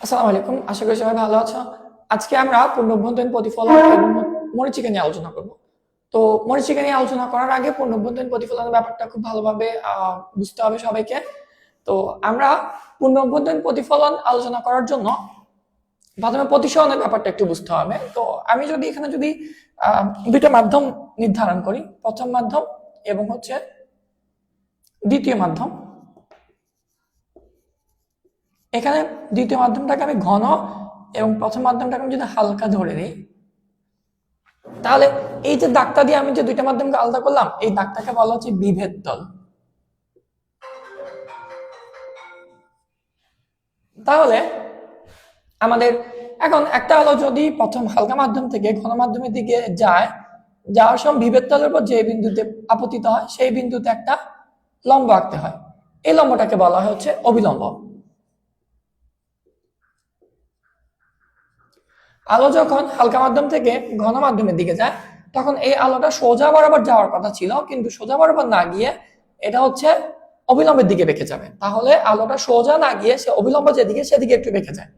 আসসালামু আলাইকুম। আশা করি সবাই ভালো আছো। আজকে আমরা পূর্ণভ্যন্তরীণ প্রতিফলন এবং মরিচিকা নিয়ে আলোচনা করব। তো মরিচিকা নিয়ে আলোচনা করার আগে পূর্ণভ্যন্তরীণ প্রতিফলনের ব্যাপারটা খুব ভালোভাবে বুঝতে হবে সবাইকে। তো আমরা পূর্ণভ্যন্তরীণ প্রতিফলন আলোচনা করার জন্য প্রথমে প্রতিসরণের ব্যাপারটা একটু বুঝতে হবে। তো আমি যদি এখানে যদি আহ, দুইটা মাধ্যম নির্ধারণ করি। প্রথম মাধ্যম এবং হচ্ছে দ্বিতীয় মাধ্যম। এখানে দ্বিতীয় মাধ্যমটাকে আমি ঘন এবং প্রথম মাধ্যমটাকে আমি যদি হালকা ধরে নিই, তাহলে এই যে দাগটা দিয়ে আমি যে দুইটা মাধ্যমকে আলাদা করলাম, এই দাগটাকে বলা হচ্ছে বিভেদ তল। তাহলে আমাদের এখন একটা হলো যদি প্রথম হালকা মাধ্যম থেকে ঘন মাধ্যমের দিকে যায়, যাওয়ার সময় বিভেদ তলের উপর যে বিন্দুতে আপতিত হয়, সেই বিন্দুতে একটা লম্ব আঁকতে হয়। এই লম্বটাকে বলা হচ্ছে অবিলম্ব। আলো যখন হালকা মাধ্যম থেকে ঘন মাধ্যমের দিকে যায়, তখন এই আলোটা সোজা বরাবর যাওয়ার কথা ছিল, কিন্তু সোজা বরাবর না গিয়ে এটা হচ্ছে অবিলম্বের দিকে বেঁকে যাবে। তাহলে আলোটা সোজা না গিয়ে সে অবিলম্ব যেদিকে সেদিকে একটু বেঁকে যায়।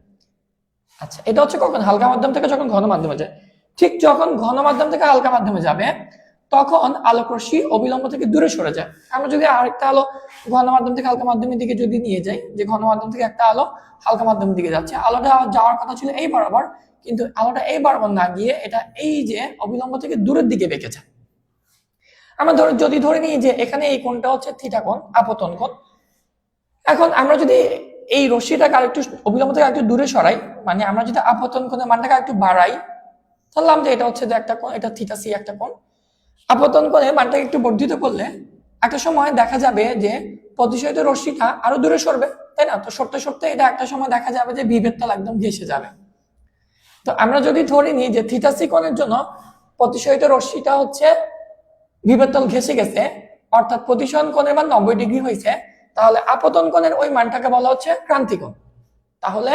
আচ্ছা এটা হচ্ছে কখন? হালকা মাধ্যম থেকে যখন ঘন মাধ্যমে যায়। ঠিক যখন ঘন মাধ্যম থেকে হালকা মাধ্যমে যাবে, তখন আলোক রশ্মি অবিলম্ব থেকে দূরে সরে যায়। আমরা যদি আরেকটা আলো ঘন মাধ্যম থেকে হালকা মাধ্যমের দিকে যদি নিয়ে যাই, যে ঘন মাধ্যম থেকে একটা আলো হালকা মাধ্যমের দিকে যাচ্ছে, আলোটা যাওয়ার কথা ছিল এই বরাবর কিন্তু আলোটা এই বরাবর না গিয়ে এটা এই যে অবিলম্ব থেকে দূরের দিকে বেঁকেছে। আমরা ধর, যদি ধরে নিই যে এখানে এই কোণটা হচ্ছে থিটা কোণ, আপতন কোণ। এখন আমরা যদি এই রশ্মিটাকে আরেকটু অবিলম্ব থেকে একটু দূরে সরাই মানে আমরা যদি আপতন কোণের মানটাকে একটু বাড়াই, ধরলাম যে এটা হচ্ছে যে একটা কোণ, এটা থিটা সি একটা কোণ। আপতন কোণে মানটাকে একটু বর্ধিত করলে একটা সময় দেখা যাবে যে প্রতিশোধিত রশ্মিটা আরও দূরে সরবে, তাই না? তো সরতে সরতে এটা একটা সময় দেখা যাবে যে বিভেদ তল একদম ঘেসে যাবে। তো আমরা যদি ধরে নিই যে থিটা সি কোণের জন্য প্রতিসরিত রশ্মিটা হচ্ছে বিভেদতল ঘেসে গেছে, অর্থাৎ প্রতিসরণ কোণের মান নব্বই ডিগ্রি হয়েছে, তাহলে আপতন কোণের ওই মানটাকে বলা হচ্ছে ক্রান্তি কোণ তাহলে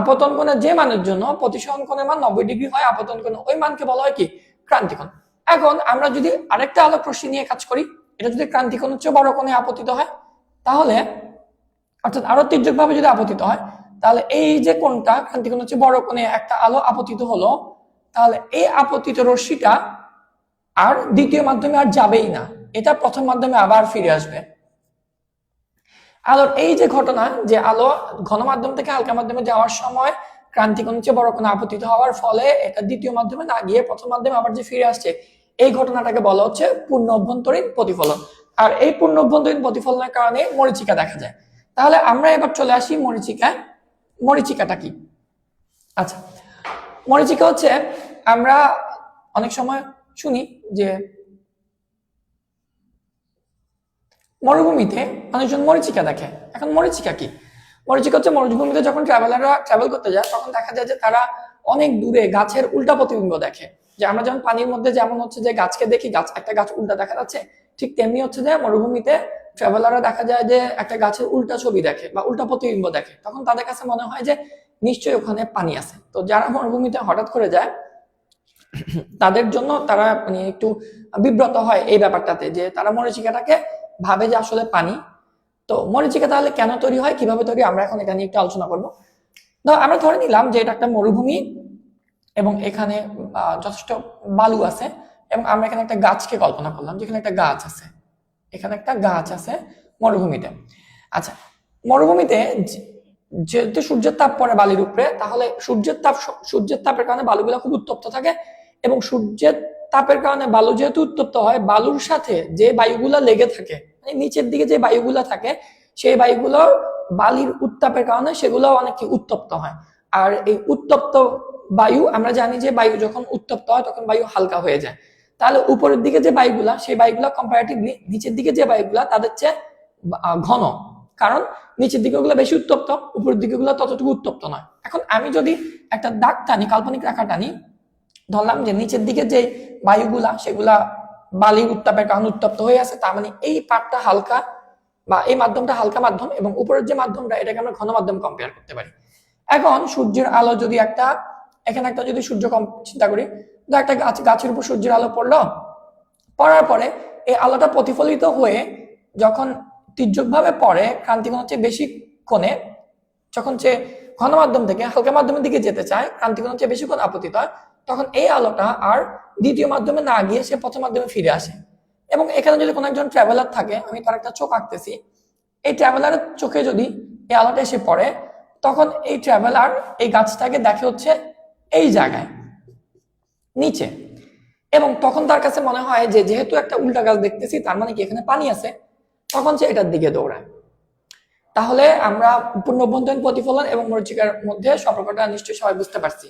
আপতন কোণের যে মানের জন্য প্রতিসরণ কোণের মান নব্বই ডিগ্রি হয়, আপতন কোণের ওই মানকে বলা হয় কি? ক্রান্তি কোণ এখন আমরা যদি আরেকটা আলোক রশ্মি নিয়ে কাজ করি, এটা যদি ক্রান্তি কোণ হচ্ছে বড় কোণে আপতিত হয়, তাহলে অর্থাৎ আরও তীর্যকভাবে যদি আপতিত হয় তাহলে এই যে কোণটা ক্রান্তিকোণ হচ্ছে বড় কোণে একটা আলো আপতিত হলো, তাহলে এই আপতিত রশ্মিটা আর দ্বিতীয় মাধ্যমে আর যাবেই না। এটা প্রথম মাধ্যমে আবার ফিরে আসবে। আলোর এই যে ঘটনা, যে আলো ঘন মাধ্যম থেকে হালকা মাধ্যমে যাওয়ার সময় ক্রান্তিকোণ হচ্ছে বড় কোণে আপতিত হওয়ার ফলে এটা দ্বিতীয় মাধ্যমে না গিয়ে প্রথম মাধ্যমে আবার যে ফিরে আসছে, এই ঘটনাটাকে বলা হচ্ছে পূর্ণ অভ্যন্তরীণ প্রতিফলন। আর এই পূর্ণ অভ্যন্তরীণ প্রতিফলনের কারণে মরিচিকা দেখা যায়। তাহলে আমরা এবার চলে আসি মরিচিকায়। মরিচিকাটা কি? আচ্ছা মরিচিকা হচ্ছে আমরা অনেক সময় শুনি যে মরুভূমিতে মানুষজন মরিচিকা দেখে। এখন মরিচিকা কি? মরিচিকা হচ্ছে মরুভূমিতে যখন ট্রাভেলাররা ট্রাভেল করতে যায়, তখন দেখা যায় যে তারা অনেক দূরে গাছের উল্টা প্রতিবিম্ব দেখে। যে আমরা যেমন পানির মধ্যে যেমন হচ্ছে যে গাছকে দেখি, গাছ, একটা গাছ উল্টা দেখা যাচ্ছে, ঠিক তেমনি হচ্ছে যে মরুভূমিতে ট্রাভেলাররা দেখা যায় যে একটা গাছের উল্টা ছবি দেখে বা উল্টা প্রতিবিম্ব দেখে। তখন তাদের কাছে মনে হয় যে নিশ্চয়ই ওখানে পানি আছে। তো যারা মরুভূমিতে হঠাৎ করে যায়, তাদের জন্য তারা মানে একটু বিব্রত হয় এই ব্যাপারটাতে যে তারা মরিচিকাটাকে ভাবে যে আসলে পানি। তো মরিচিকা তাহলে কেন তৈরি হয়, কীভাবে তৈরি, আমরা এখন এটা নিয়ে একটু আলোচনা করব। আমরা ধরে নিলাম যে এটা একটা মরুভূমি এবং এখানে যথেষ্ট বালু আছে এবং আমরা এখানে একটা গাছকে কল্পনা করলাম যেখানে একটা গাছ আছে। এখানে একটা গাছ আছে মরুভূমিতে। আচ্ছা মরুভূমিতে যেহেতু সূর্যের তাপ পড়ে বালির উপরে, তাহলে সূর্যের তাপ সূর্যের তাপের কারণে বালুগুলো খুব উত্তপ্ত থাকে এবং সূর্যের তাপের কারণে বালু যেহেতু উত্তপ্ত হয়, বালুর সাথে যে বায়ুগুলো লেগে থাকে মানে নিচের দিকে যে বায়ুগুলো থাকে, সেই বায়ুগুলো বালির উত্তাপের কারণে সেগুলো অনেক উত্তপ্ত হয়। আর এই উত্তপ্ত বায়ু, আমরা জানি যে বায়ু যখন উত্তপ্ত হয়, তখন বায়ু হালকা হয়ে যায়। তাহলে উপরের দিকে যে বায়ুগুলা, সেই বায়ুগুলা কম্পারেটিভলি নিচের দিকে যে বায়ুগুলা, তাদের চেয়ে ঘন। কারণ নিচের দিকে ওগুলো বেশি উত্তপ্ত, উপরের দিকে গুলো ততটুকু উত্তপ্ত নয়। এখন আমি যদি একটা দাগ টানি, কাল্পনিক রেখা টানি, ধরলাম যে নিচের দিকে যে বায়ুগুলা, সেগুলা বালি উত্তাপের কারণে উত্তপ্ত হয়ে আছে, তার মানে এই পাটটা হালকা বা এই মাধ্যমটা হালকা মাধ্যম এবং উপরের যে মাধ্যমটা, এটাকে আমরা ঘন মাধ্যম কম্পেয়ার করতে পারি। এখন সূর্যের আলো যদি একটা, এখানে একটা যদি সূর্য কম চিন্তা করি তো একটা গাছ, গাছের উপর সূর্যের আলো পড়ল। পড়ার পরে এই আলোটা প্রতিফলিত হয়ে যখন তির্যকভাবে পড়ে ক্রান্তিকোণ হচ্ছে বেশি কোণে, যখন সে ঘন মাধ্যম থেকে হালকা মাধ্যমের দিকে যেতে চায় ক্রান্তিকোণ চেয়ে বেশিক্ষণ আপতিত হয়, তখন এই আলোটা আর দ্বিতীয় মাধ্যমে না গিয়ে সে প্রথম মাধ্যমে ফিরে আসে। এবং এখানে যদি কোনো একজন ট্রাভেলার থাকে, আমি তার একটা চোখ আঁকতেছি, এই ট্রাভেলারের চোখে যদি এই আলোটা এসে পড়ে, তখন এই ট্রাভেলার এই গাছটাকে দেখে হচ্ছে এই জায়গায়। নিচে। এবং তখন তার কাছে মনে হয় যে, যেহেতু একটা উল্টা গাছ দেখতেছি, তার মানে কি এখানে পানি আছে? তখন সে এটার দিকে দৌড়ায়। তাহলে আমরা পূর্ণ প্রতিফলন এবং মরিচিকার মধ্যে সম্পর্কটা নিশ্চয়ই সবাই বুঝতে পারছি।